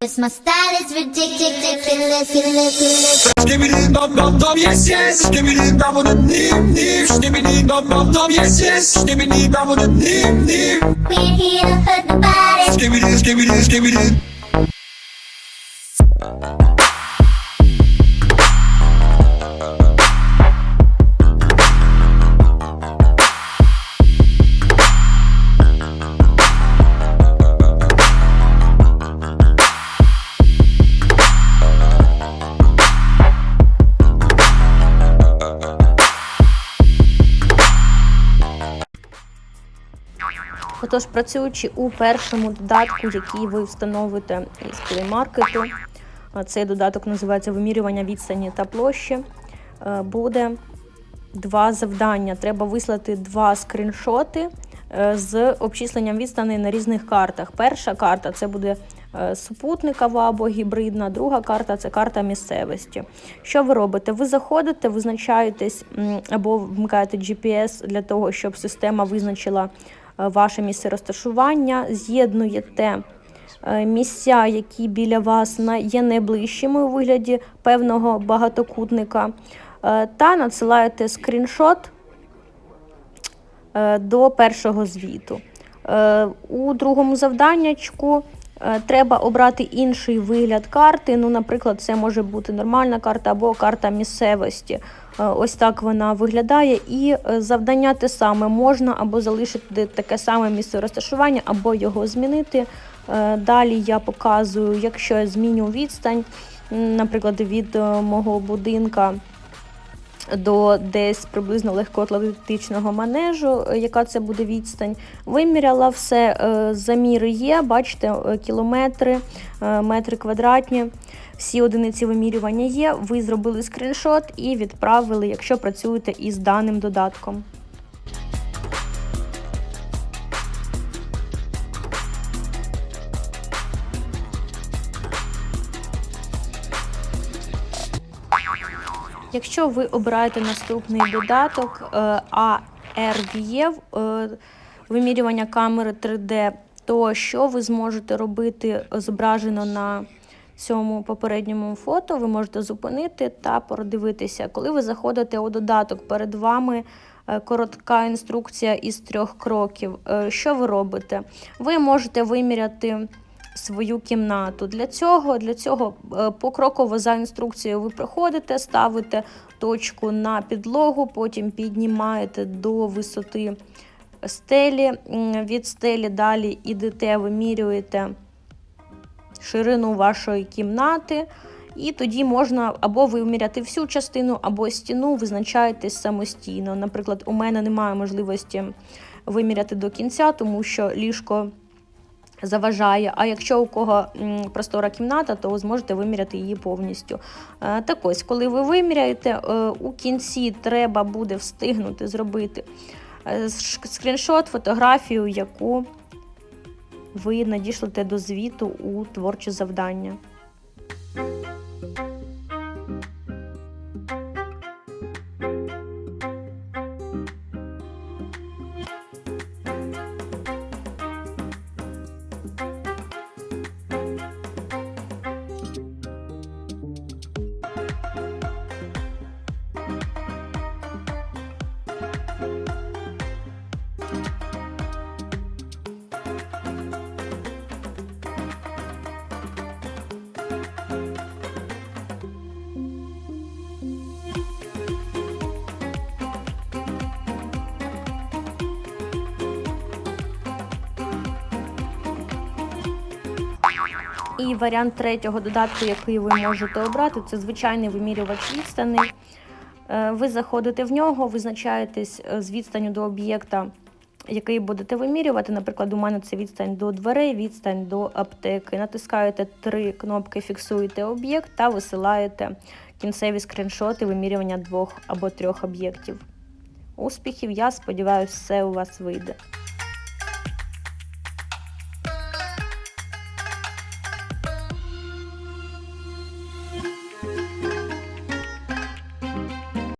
Cause my style is ridiculous, Отож, працюючи у першому додатку, який ви встановите із плеймаркету, цей додаток називається вимірювання відстані та площі. е, Буде два завдання. Треба вислати два скріншоти е, з обчисленням відстані на різних картах. Перша карта це буде е, супутникова або гібридна, друга карта це карта місцевості. Що ви робите? Ви заходите, визначаєтесь або вмикаєте GPS для того, щоб система визначила ваше місце розташування, з'єднуєте е, місця, які біля вас є найближчими у вигляді певного багатокутника, е, та надсилаєте скріншот е, до першого звіту. Е, У другому завданнячку е, треба обрати інший вигляд карти. Ну, наприклад, це може бути нормальна карта або карта місцевості. Е, Ось так вона виглядає. І е, завдання те саме можна або залишити таке саме місце розташування, або його змінити. Е, Далі я показую, якщо я зміню відстань, наприклад, від мого будинка до десь приблизно легкоатлетичного манежу, е, яка це буде відстань. Виміряла все, е, заміри є, бачите, е, кілометри, метри квадратні. Всі одиниці вимірювання є. Ви зробили скріншот і відправили, якщо працюєте із даним додатком. Якщо ви обираєте наступний додаток е, ARVE, е, вимірювання камери 3D, то що ви зможете робити зображено на цьому попередньому фото, ви можете зупинити та продивитися. Коли ви заходите у додаток, перед вами е, коротка інструкція із трьох кроків. Е, Що ви робите? Ви можете виміряти свою кімнату. Для цього, для цього е, покроково за інструкцією ви приходите, ставите точку на підлогу, потім піднімаєте до висоти стелі. Від стелі далі ідете, вимірюєте ширину вашої кімнати. І тоді можна або виміряти всю частину, або стіну визначаєтесь самостійно. Наприклад, у мене немає можливості виміряти до кінця, тому що ліжко заважає. А якщо у кого простора кімната, то зможете виміряти її повністю. Е, Так ось, коли ви виміряєте, е, у кінці треба буде встигнути зробити е, скріншот, фотографію, яку ви надішлете до звіту у творче завдання. І варіант третього додатку, який ви можете обрати, це звичайний вимірювач відстани. Е, Ви заходите в нього, визначаєтесь е, з відстанню до об'єкта, який будете вимірювати. Наприклад, у мене це відстань до дверей, відстань до аптеки. Натискаєте три кнопки, фіксуєте об'єкт та висилаєте кінцеві скріншоти вимірювання двох або трьох об'єктів. Успіхів! Я сподіваюся, все у вас вийде.